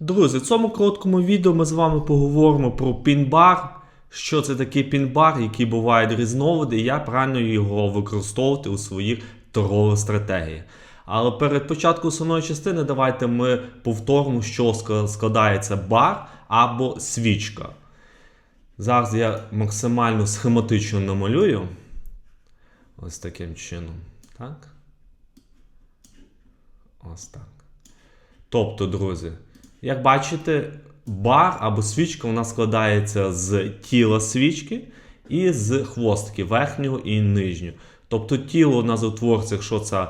Друзі, в цьому короткому відео ми з вами поговоримо про пін-бар. Що це такий пін-бар, які бувають різновиди, і як правильно його використовувати у своїх торгових стратегіях. Але перед початком основної частини давайте ми повторимо, що складається бар або свічка. Зараз я максимально схематично намалюю. Ось таким чином. Так. Ось так. Тобто, друзі, як бачите, бар або свічка вона складається з тіла свічки і з хвостики верхнього і нижнього. Тобто тіло нас утвориться, якщо це,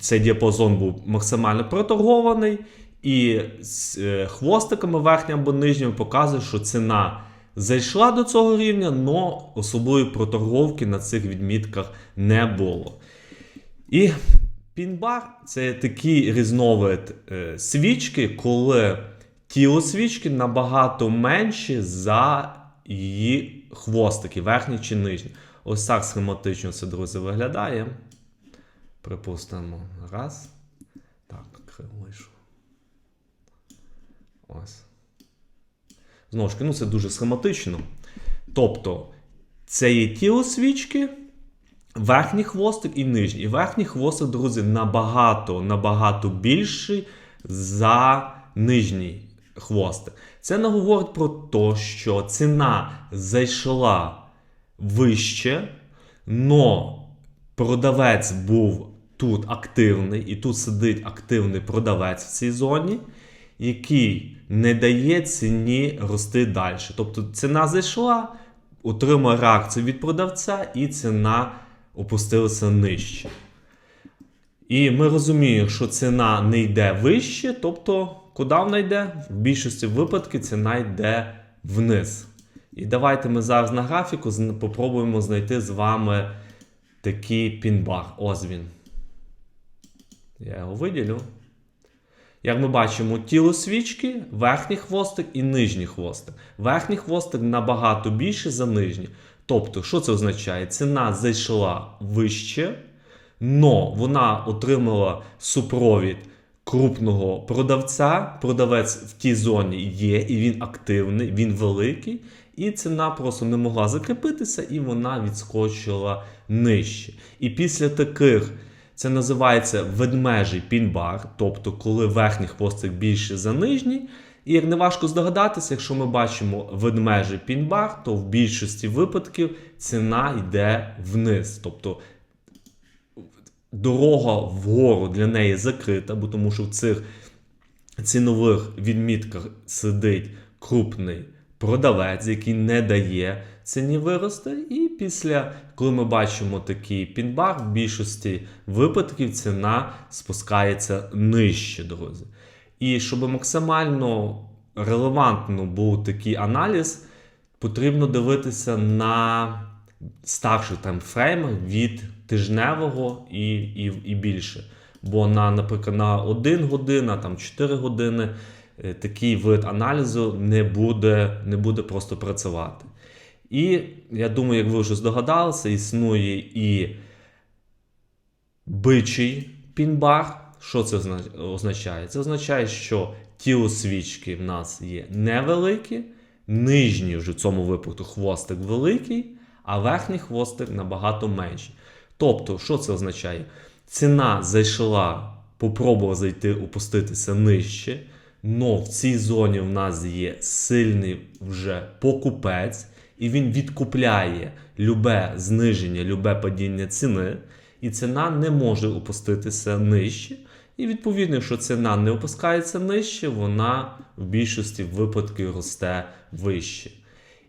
цей діапазон був максимально проторгований, і з е, хвостиками верхнім або нижнім показує, що ціна зайшла до цього рівня, але особливої проторговки на цих відмітках не було. І пін-бар це такий різновид е, свічки, коли тіло свічки набагато менше за її хвостики, верхні чи нижні. Ось так схематично це, друзі, виглядає. Припустимо. Раз. Так, криво. Ось. Знову ж таки, ну це дуже схематично. Тобто, це є тіло свічки, верхній хвостик і нижній. І верхній хвостик, друзі, набагато, набагато більший за нижній хвостик. Це не говорить про те, що ціна зайшла вище, но продавець був тут активний, і тут сидить активний продавець в цій зоні, який не дає ціні рости далі. Тобто ціна зайшла, отримала реакцію від продавця, і ціна опустилася нижче. І ми розуміємо, що ціна не йде вище, тобто, куди вона йде? В більшості випадків ціна йде вниз. І давайте ми зараз на графіку попробуємо знайти з вами такий пін-бар. Ось він. Я його виділю. Як ми бачимо, тіло свічки, верхній хвостик і нижній хвостик. Верхній хвостик набагато більше за нижній. Тобто, що це означає? Ціна зайшла вище, но вона отримала супровід крупного продавця. Продавець в тій зоні є, і він активний, він великий. І ціна просто не могла закріпитися, і вона відскочила нижче. І після таких це називається ведмежий пін-бар, тобто коли верхній хвостик більше за нижній. І як не важко здогадатися, якщо ми бачимо ведмежий пін-бар, то в більшості випадків ціна йде вниз. Тобто дорога вгору для неї закрита, бо тому що в цих цінових відмітках сидить крупний продавець, який не дає ціні вирости. І після, коли ми бачимо такий пін-бар, в більшості випадків ціна спускається нижче, друзі. І щоб максимально релевантно був такий аналіз, потрібно дивитися на старших таймфреймах від тижневого і, і, і більше. Бо на, наприклад, на 1 година, там 4 години е, такий вид аналізу не буде, не буде просто працювати. І я думаю, як ви вже здогадалися, існує і бичий пін-бар. Що це означає? Це означає, що тіло свічки в нас є невелике, нижній вже в цьому випадку хвостик великий, а верхній хвостик набагато менший. Тобто, що це означає? Ціна зайшла, попробувала зайти, опуститися нижче, але в цій зоні в нас є сильний вже покупець, і він відкупляє любе зниження, любе падіння ціни, і ціна не може опуститися нижче. І відповідно, якщо ціна не опускається нижче, вона в більшості випадків росте вище.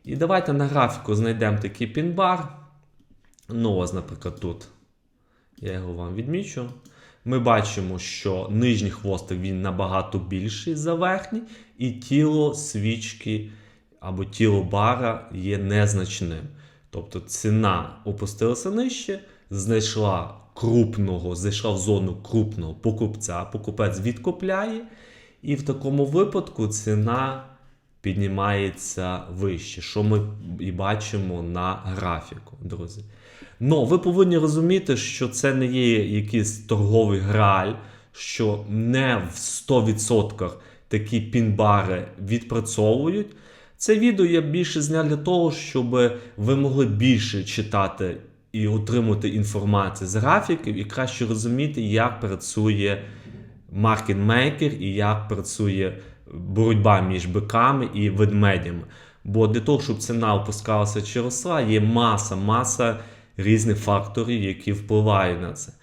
І давайте на графіку знайдемо такий пін-бар. Ну, ось, наприклад, тут я його вам відмічу. Ми бачимо, що нижній хвостик він набагато більший за верхній, і тіло свічки або тіло бара є незначним. Тобто ціна опустилася нижче, знайшла крупного, зайшла в зону крупного покупця, покупець відкупляє, і в такому випадку ціна піднімається вище, що ми і бачимо на графіку, друзі. Ну, ви повинні розуміти, що це не є якийсь торговий граль, що не в 100% такі пін-бари відпрацьовують. Це відео я більше зняв для того, щоб ви могли більше читати і отримати інформацію з графіків і краще розуміти, як працює маркетмейкер і як працює боротьба між биками і ведмедями. Бо для того, щоб ціна опускалася чи росла, є маса, маса різних факторів, які впливають на це.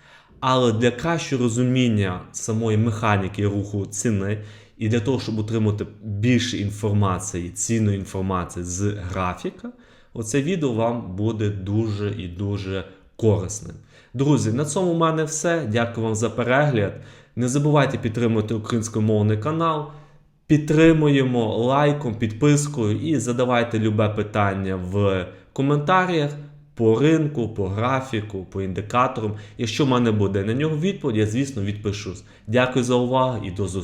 Але для кращого розуміння самої механіки руху ціни і для того, щоб отримати більше інформації, цінної інформації з графіка, оце відео вам буде дуже і дуже корисним. Друзі, на цьому в мене все. Дякую вам за перегляд. Не забувайте підтримувати українськомовний канал. Підтримуємо лайком, підпискою і задавайте любе питання в коментарях по ринку, по графіку, по індикаторам. Якщо в мене буде на нього відповідь, я звісно відпишусь. Дякую за увагу і до зустрічі.